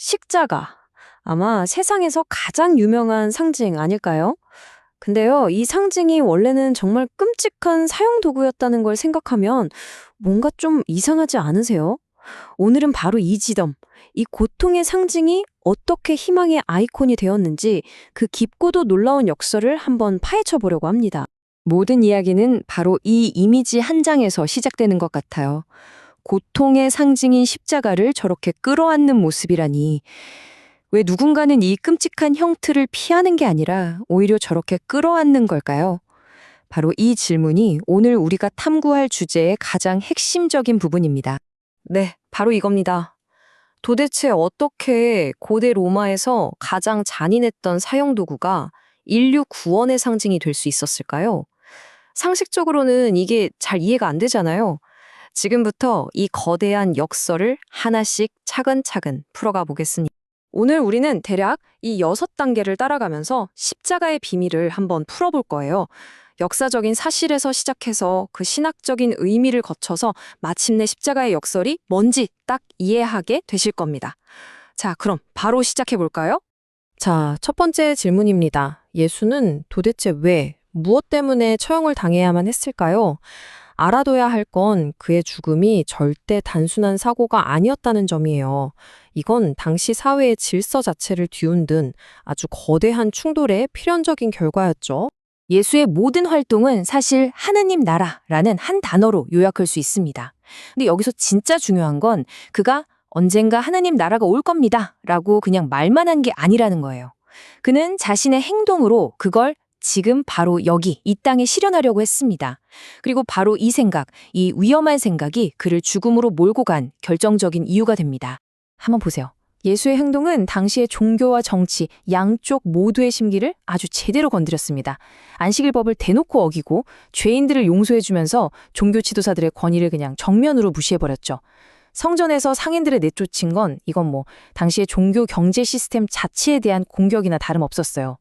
십자가. 아마 세상에서 가장 유명한 상징 아닐까요? 근데요, 이 상징이 원래는 정말 끔찍한 사용 도구였다는 걸 생각하면 뭔가 좀 이상하지 않으세요? 오늘은 바로 이 지점, 이 고통의 상징이 어떻게 희망의 아이콘이 되었는지 그 깊고도 놀라운 역설을 한번 파헤쳐 보려고 합니다. 모든 이야기는 바로 이 이미지 한 장에서 시작되는 것 같아요. 고통의 상징인 십자가를 저렇게 끌어안는 모습이라니. 왜 누군가는 이 끔찍한 형틀을 피하는 게 아니라 오히려 저렇게 끌어안는 걸까요? 바로 이 질문이 오늘 우리가 탐구할 주제의 가장 핵심적인 부분입니다. 네, 바로 이겁니다. 도대체 어떻게 고대 로마에서 가장 잔인했던 사용도구가 인류 구원의 상징이 될 수 있었을까요? 상식적으로는 이게 잘 이해가 안 되잖아요. 지금부터 이 거대한 역설을 하나씩 차근차근 풀어가 보겠습니다. 오늘 우리는 대략 이 여섯 단계를 따라가면서 십자가의 비밀을 한번 풀어볼 거예요. 역사적인 사실에서 시작해서 그 신학적인 의미를 거쳐서 마침내 십자가의 역설이 뭔지 딱 이해하게 되실 겁니다. 자, 그럼 바로 시작해 볼까요? 자, 첫 번째 질문입니다. 예수는 도대체 왜, 무엇 때문에 처형을 당해야만 했을까요? 알아둬야 할 건 그의 죽음이 절대 단순한 사고가 아니었다는 점이에요. 이건 당시 사회의 질서 자체를 뒤흔든 아주 거대한 충돌의 필연적인 결과였죠. 예수의 모든 활동은 사실 하느님 나라라는 한 단어로 요약할 수 있습니다. 근데 여기서 진짜 중요한 건 그가 언젠가 하나님 나라가 올 겁니다. 라고 그냥 말만 한 게 아니라는 거예요. 그는 자신의 행동으로 그걸 지금 바로 여기, 이 땅에 실현하려고 했습니다. 그리고 바로 이 생각, 이 위험한 생각이 그를 죽음으로 몰고 간 결정적인 이유가 됩니다. 한번 보세요. 예수의 행동은 당시의 종교와 정치 양쪽 모두의 심기를 아주 제대로 건드렸습니다. 안식일 법을 대놓고 어기고 죄인들을 용서해주면서 종교 지도사들의 권위를 그냥 정면으로 무시해버렸죠. 성전에서 상인들을 내쫓은 건 이건 뭐 당시의 종교 경제 시스템 자체에 대한 공격이나 다름없었어요.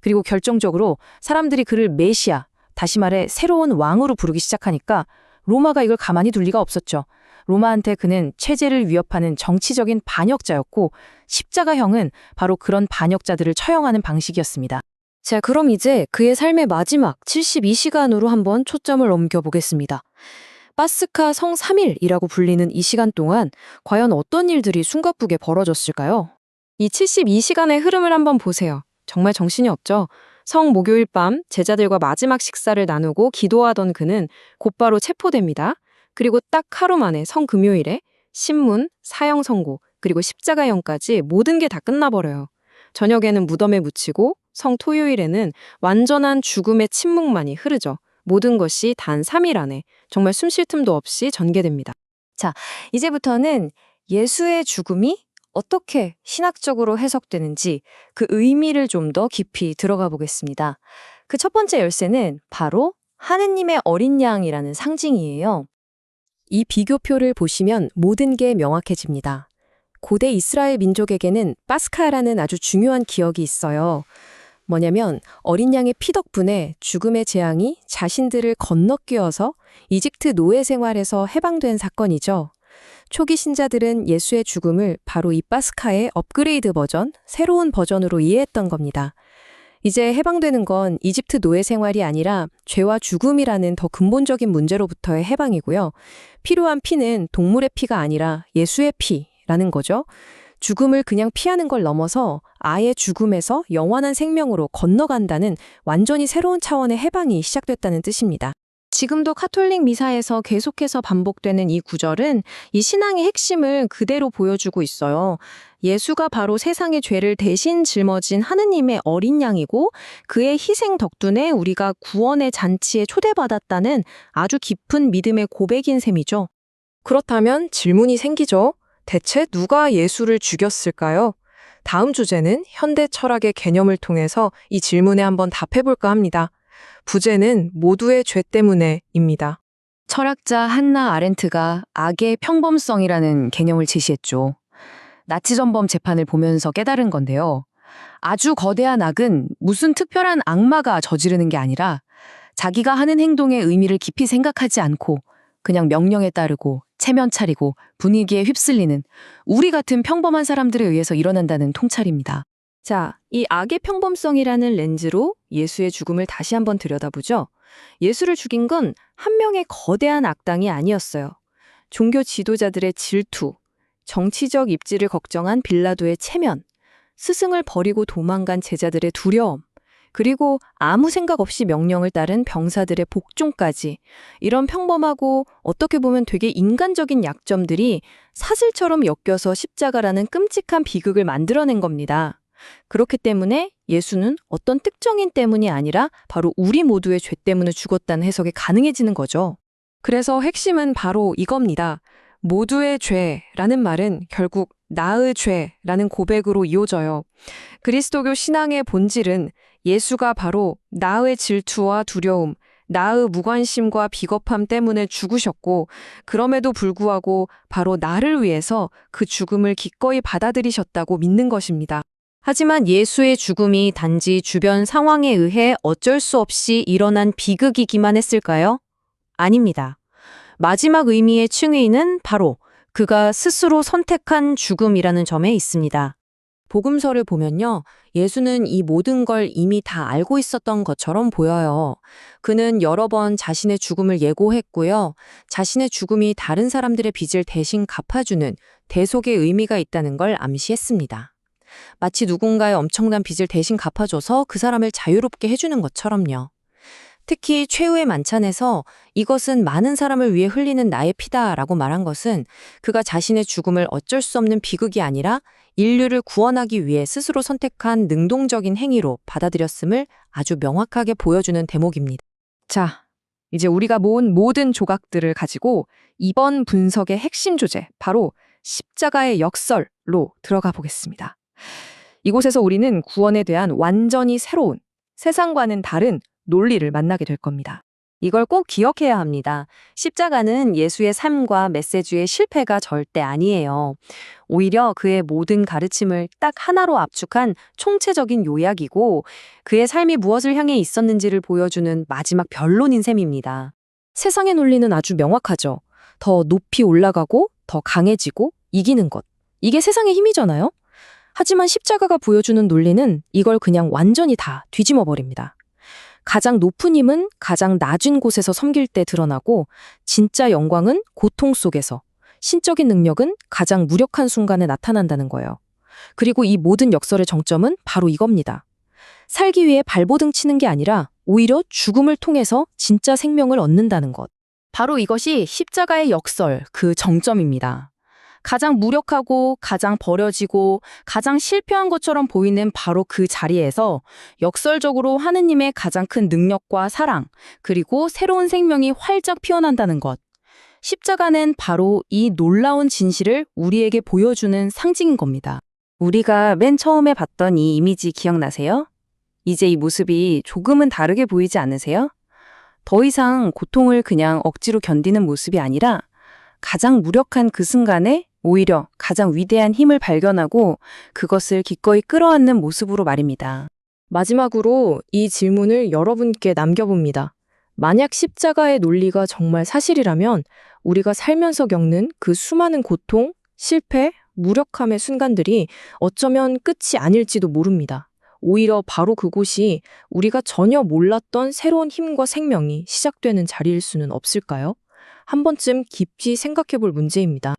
그리고 결정적으로 사람들이 그를 메시아, 다시 말해 새로운 왕으로 부르기 시작하니까 로마가 이걸 가만히 둘 리가 없었죠. 로마한테 그는 체제를 위협하는 정치적인 반역자였고 십자가형은 바로 그런 반역자들을 처형하는 방식이었습니다. 자, 그럼 이제 그의 삶의 마지막 72시간으로 한번 초점을 옮겨보겠습니다. 파스카 성 3일이라고 불리는 이 시간 동안 과연 어떤 일들이 숨가쁘게 벌어졌을까요? 이 72시간의 흐름을 한번 보세요. 정말 정신이 없죠? 성 목요일 밤 제자들과 마지막 식사를 나누고 기도하던 그는 곧바로 체포됩니다. 그리고 딱 하루 만에 성 금요일에 신문, 사형 선고, 그리고 십자가형까지 모든 게 다 끝나버려요. 저녁에는 무덤에 묻히고 성 토요일에는 완전한 죽음의 침묵만이 흐르죠. 모든 것이 단 3일 안에 정말 숨 쉴 틈도 없이 전개됩니다. 자, 이제부터는 예수의 죽음이 어떻게 신학적으로 해석되는지 그 의미를 좀 더 깊이 들어가 보겠습니다. 그 첫 번째 열쇠는 바로 하느님의 어린 양이라는 상징이에요. 이 비교표를 보시면 모든 게 명확해집니다. 고대 이스라엘 민족에게는 파스카라는 아주 중요한 기억이 있어요. 뭐냐면 어린 양의 피 덕분에 죽음의 재앙이 자신들을 건너뛰어서 이집트 노예 생활에서 해방된 사건이죠. 초기 신자들은 예수의 죽음을 바로 이 파스카의 업그레이드 버전, 새로운 버전으로 이해했던 겁니다. 이제 해방되는 건 이집트 노예 생활이 아니라 죄와 죽음이라는 더 근본적인 문제로부터의 해방이고요. 필요한 피는 동물의 피가 아니라 예수의 피라는 거죠. 죽음을 그냥 피하는 걸 넘어서 아예 죽음에서 영원한 생명으로 건너간다는 완전히 새로운 차원의 해방이 시작됐다는 뜻입니다. 지금도 카톨릭 미사에서 계속해서 반복되는 이 구절은 이 신앙의 핵심을 그대로 보여주고 있어요. 예수가 바로 세상의 죄를 대신 짊어진 하느님의 어린 양이고 그의 희생 덕분에 우리가 구원의 잔치에 초대받았다는 아주 깊은 믿음의 고백인 셈이죠. 그렇다면 질문이 생기죠. 대체 누가 예수를 죽였을까요? 다음 주제는 현대 철학의 개념을 통해서 이 질문에 한번 답해볼까 합니다. 부제는 모두의 죄 때문에입니다. 철학자 한나 아렌트가 악의 평범성이라는 개념을 제시했죠. 나치 전범 재판을 보면서 깨달은 건데요. 아주 거대한 악은 무슨 특별한 악마가 저지르는 게 아니라 자기가 하는 행동의 의미를 깊이 생각하지 않고 그냥 명령에 따르고 체면 차리고 분위기에 휩쓸리는 우리 같은 평범한 사람들에 의해서 일어난다는 통찰입니다. 자, 이 악의 평범성이라는 렌즈로 예수의 죽음을 다시 한번 들여다보죠. 예수를 죽인 건 한 명의 거대한 악당이 아니었어요. 종교 지도자들의 질투, 정치적 입지를 걱정한 빌라도의 체면, 스승을 버리고 도망간 제자들의 두려움, 그리고 아무 생각 없이 명령을 따른 병사들의 복종까지 이런 평범하고 어떻게 보면 되게 인간적인 약점들이 사슬처럼 엮여서 십자가라는 끔찍한 비극을 만들어낸 겁니다. 그렇기 때문에 예수는 어떤 특정인 때문이 아니라 바로 우리 모두의 죄 때문에 죽었다는 해석이 가능해지는 거죠. 그래서 핵심은 바로 이겁니다. 모두의 죄라는 말은 결국 나의 죄라는 고백으로 이어져요. 그리스도교 신앙의 본질은 예수가 바로 나의 질투와 두려움, 나의 무관심과 비겁함 때문에 죽으셨고, 그럼에도 불구하고 바로 나를 위해서 그 죽음을 기꺼이 받아들이셨다고 믿는 것입니다. 하지만 예수의 죽음이 단지 주변 상황에 의해 어쩔 수 없이 일어난 비극이기만 했을까요? 아닙니다. 마지막 의미의 층위는 바로 그가 스스로 선택한 죽음이라는 점에 있습니다. 복음서를 보면요. 예수는 이 모든 걸 이미 다 알고 있었던 것처럼 보여요. 그는 여러 번 자신의 죽음을 예고했고요. 자신의 죽음이 다른 사람들의 빚을 대신 갚아주는 대속의 의미가 있다는 걸 암시했습니다. 마치 누군가의 엄청난 빚을 대신 갚아줘서 그 사람을 자유롭게 해주는 것처럼요. 특히 최후의 만찬에서 이것은 많은 사람을 위해 흘리는 나의 피다라고 말한 것은 그가 자신의 죽음을 어쩔 수 없는 비극이 아니라 인류를 구원하기 위해 스스로 선택한 능동적인 행위로 받아들였음을 아주 명확하게 보여주는 대목입니다. 자, 이제 우리가 모은 모든 조각들을 가지고 이번 분석의 핵심 주제, 바로 십자가의 역설로 들어가 보겠습니다. 이곳에서 우리는 구원에 대한 완전히 새로운, 세상과는 다른 논리를 만나게 될 겁니다. 이걸 꼭 기억해야 합니다. 십자가는 예수의 삶과 메시지의 실패가 절대 아니에요. 오히려 그의 모든 가르침을 딱 하나로 압축한 총체적인 요약이고 그의 삶이 무엇을 향해 있었는지를 보여주는 마지막 변론인 셈입니다. 세상의 논리는 아주 명확하죠. 더 높이 올라가고 더 강해지고 이기는 것. 이게 세상의 힘이잖아요? 하지만 십자가가 보여주는 논리는 이걸 그냥 완전히 다 뒤집어 버립니다. 가장 높은 힘은 가장 낮은 곳에서 섬길 때 드러나고 진짜 영광은 고통 속에서 신적인 능력은 가장 무력한 순간에 나타난다는 거예요. 그리고 이 모든 역설의 정점은 바로 이겁니다. 살기 위해 발버둥 치는 게 아니라 오히려 죽음을 통해서 진짜 생명을 얻는다는 것. 바로 이것이 십자가의 역설, 그 정점입니다. 가장 무력하고 가장 버려지고 가장 실패한 것처럼 보이는 바로 그 자리에서 역설적으로 하느님의 가장 큰 능력과 사랑, 그리고 새로운 생명이 활짝 피어난다는 것. 십자가는 바로 이 놀라운 진실을 우리에게 보여주는 상징인 겁니다. 우리가 맨 처음에 봤던 이 이미지 기억나세요? 이제 이 모습이 조금은 다르게 보이지 않으세요? 더 이상 고통을 그냥 억지로 견디는 모습이 아니라 가장 무력한 그 순간에 오히려 가장 위대한 힘을 발견하고 그것을 기꺼이 끌어안는 모습으로 말입니다. 마지막으로 이 질문을 여러분께 남겨봅니다. 만약 십자가의 논리가 정말 사실이라면 우리가 살면서 겪는 그 수많은 고통, 실패, 무력함의 순간들이 어쩌면 끝이 아닐지도 모릅니다. 오히려 바로 그곳이 우리가 전혀 몰랐던 새로운 힘과 생명이 시작되는 자리일 수는 없을까요? 한 번쯤 깊이 생각해 볼 문제입니다.